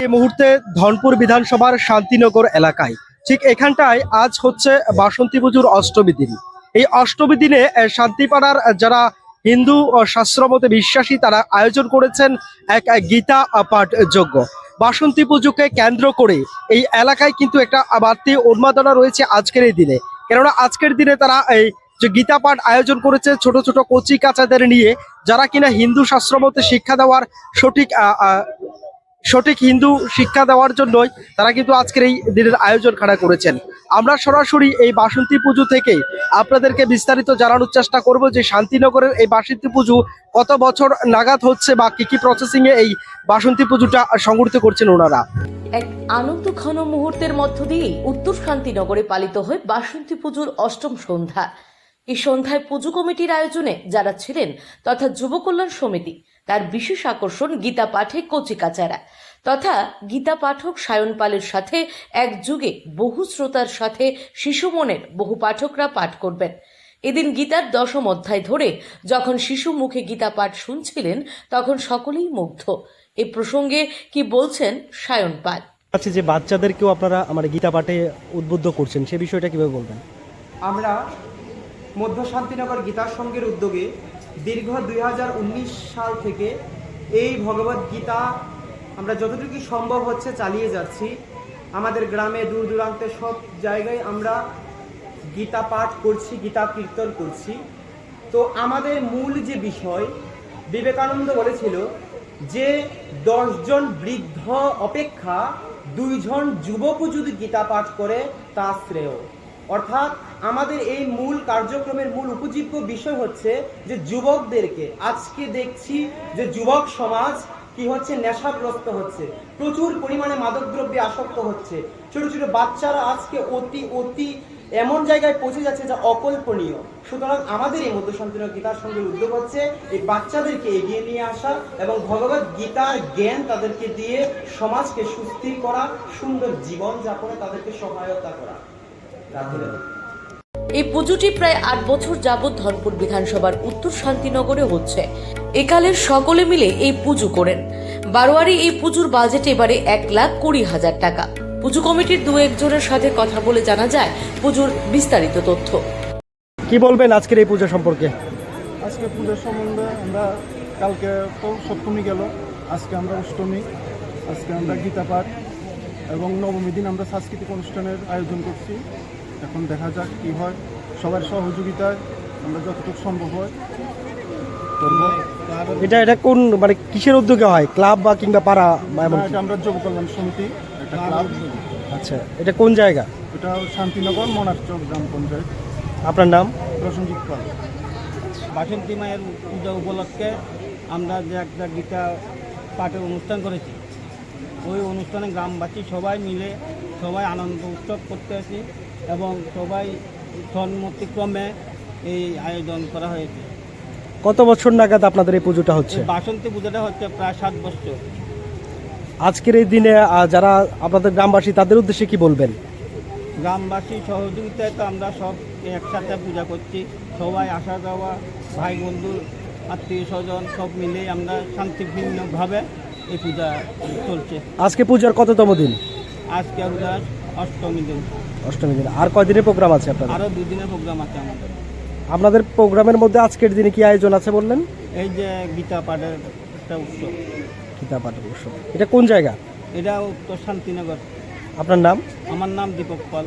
এই মুহূর্তে ধনপুর বিধানসভার শান্তিনগর এলাকায়। ঠিক এখানটায় আজ হচ্ছে বাসন্তী পুজোর অষ্টমী দিন। এই অষ্টমী দিনে শান্তিপাড়ার যারা হিন্দু শাস্ত্রমতে বিশ্বাসী, তারা আয়োজন করেছেন এক গীতা পাঠ যজ্ঞ বাসন্তী পুজোকে কেন্দ্র করে এই এলাকায় কিন্তু একটা বাড়তি উন্মাদনা রয়েছে আজকের এই দিনে। কেননা আজকের দিনে তারা এই যে গীতা পাঠ আয়োজন করেছে ছোট ছোট কচি কাচাদের নিয়ে, যারা কিনা হিন্দু শাস্ত্রমতে শিক্ষা দেওয়ার সঠিক সঠিক হিন্দু শিক্ষা দেওয়ার জন্যই তারা কিন্তু আজকের এই দিনের আয়োজন খাড়া করেছেন। আমরা সরাসরি এই বাসন্তী পুজো থেকে আপনাদেরকে বিস্তারিত জানানোর চেষ্টা করব যে শান্তিনগরের এই বাসন্তী পুজো কত বছর নাগাদ হচ্ছে বা কি কি প্রসেসিং এ এই বাসন্তী পুজোটা সংগঠিত করছেন ওনারা। এক আনন্দ ঘন মুহূর্তের মধ্য দিয়ে উত্তর শান্তিনগরে পালিত হয় বাসন্তী পুজোর অষ্টম সন্ধ্যা। এই সন্ধ্যায় পুজো কমিটির আয়োজনে যারা ছিলেন তথা যুব কল্যাণ সমিতি তার বিশেষ আকর্ষণ গীতা পাঠে কচিকাচারা তথা গীতা পাঠক সায়ন পালের সাথে এক যুগে বহু শ্রোতার সাথে শিশু মনের বহু পাঠকরা পাঠ করবেন। এদিন গীতার দশম অধ্যায় ধরে যখন শিশু মুখে গীতা পাঠ শুনছিলেন তখন সকলেই মুগ্ধ। এ প্রসঙ্গে কি বলছেন সায়ন পাল? আছে যে বাচ্চাদেরকেও আপনারা আমার গীতা পাঠে উদ্বুদ্ধ করছেন সে বিষয়টা কীভাবে বলবেন? আমরা মধ্য শান্তিনগর গীতা সংঘের উদ্যোগে দীর্ঘ দুই হাজার উনিশ সাল থেকে এই ভগবত গীতা আমরা যতটুকু সম্ভব হচ্ছে চালিয়ে যাচ্ছি। আমাদের গ্রামে দূর দূরান্তে সব জায়গায় আমরা গীতা পাঠ করছি, গীতা কীর্তন করছি। তো আমাদের মূল যে বিষয়, বিবেকানন্দ বলেছিল যে দশজন বৃদ্ধ অপেক্ষা দুইজন যুবকও যদি গীতা পাঠ করে, তা শ্রেয়। অর্থাৎ আমাদের এই মূল কার্যক্রমের মূল উপজীব্য বিষয় হচ্ছে যে যুবকদেরকে, আজকে দেখছি যে যুবক সমাজ কি হচ্ছে, নেশাগ্রস্ত হচ্ছে, প্রচুর পরিমাণে মাদকদ্রব্যে আসক্ত হচ্ছে। ছোট ছোট বাচ্চারা আজকে অতি অতি এমন জায়গায় পৌঁছে যাচ্ছে যা অকল্পনীয়। সুতরাং আমাদের এই মধ্য শান্তিনগর গীতার সঙ্গে উদ্যোগ হচ্ছে এই বাচ্চাদেরকে এগিয়ে নিয়ে আসা এবং ভগবত গীতার জ্ঞান তাদেরকে দিয়ে সমাজকে সুস্থির করা, সুন্দর জীবন যাপনে তাদেরকে সহায়তা করা। এই পুজোটি প্রায় আট বছর যাবৎ ধনপুর বিধানসভার উত্তর শান্তিনগরে হচ্ছে। একালের সকলে মিলে এই পুজো করেন। বারোয়ারি এই পুজোর বাজেট এবারে এক লাখ কুড়ি হাজার টাকা। পুজো কমিটির দু একজনের সাথে কথা বলে জানা যায় পুজোর বিস্তারিত তথ্য। কি বলবেন আজকের এই পূজা সম্পর্কে? আজকে পুজোর সম্বন্ধে আমরা কালকে তো সপ্তমী গেল। আজকে আমরা অষ্টমী আজকে আমরা গীতা পাঠ এবং নবমী দিন আমরা সাংস্কৃতিক অনুষ্ঠানের আয়োজন করছি। এখন দেখা যাক কি হয়। সবার সহযোগিতায় আমরা যতটুকু সম্ভব হয় করব। এটা এটা কোন মানে কিসের উদ্যোগে হয়? ক্লাব বা কিংবা পাড়া বা এমন এটা আমরা যুব কল্যাণ সমিতি একটা ক্লাব। আচ্ছা এটা কোন জায়গা? এটা শান্তিনগর মনারচক গ্রাম পঞ্চায়েত। আপনার নাম? প্রসঞ্জিৎ পাল। বাসন্তী মায়ের পূজা উপলক্ষে আমরা যে একটা গীতা পাঠের অনুষ্ঠান করেছি। ওই অনুষ্ঠানে গ্রামবাসী সবাই মিলে সবাই আনন্দ উৎসব করতে আসি এবং সবাই সম্মতিক্রমে এই আয়োজন করা হয়েছে। কত বছর নাগাদ আপনাদের এই পুজোটা হচ্ছে? বাসন্তী পূজাটা হচ্ছে প্রায় সাত বছর। আজকের এই দিনে যারা আপনাদের গ্রামবাসী তাদের উদ্দেশ্যে কি বলবেন? গ্রামবাসী সহযোগিতায় তো আমরা সব একসাথে পূজা করছি। সবাই আসা যাওয়া ভাই বন্ধু আত্মীয় স্বজন সব মিলেই আমরা শান্তিপূর্ণভাবে এই পূজা চলছে। আজকে পূজার কততম দিন? আজকে আমরা অষ্টমী দিন। অষ্টমী দিন। আর কয়দিনের প্রোগ্রাম আছে আপনাদের? আরও দুদিনের প্রোগ্রাম আছে আমাদের। আপনাদের প্রোগ্রামের মধ্যে আজকের দিনে কি আয়োজন আছে বললেন? এই যে গীতা পাঠের একটা উৎসব। গীতা পাঠের উৎসব। এটা কোন জায়গা? এটা উত্তর শান্তিনগর। আপনার নাম? আমার নাম দীপক পাল।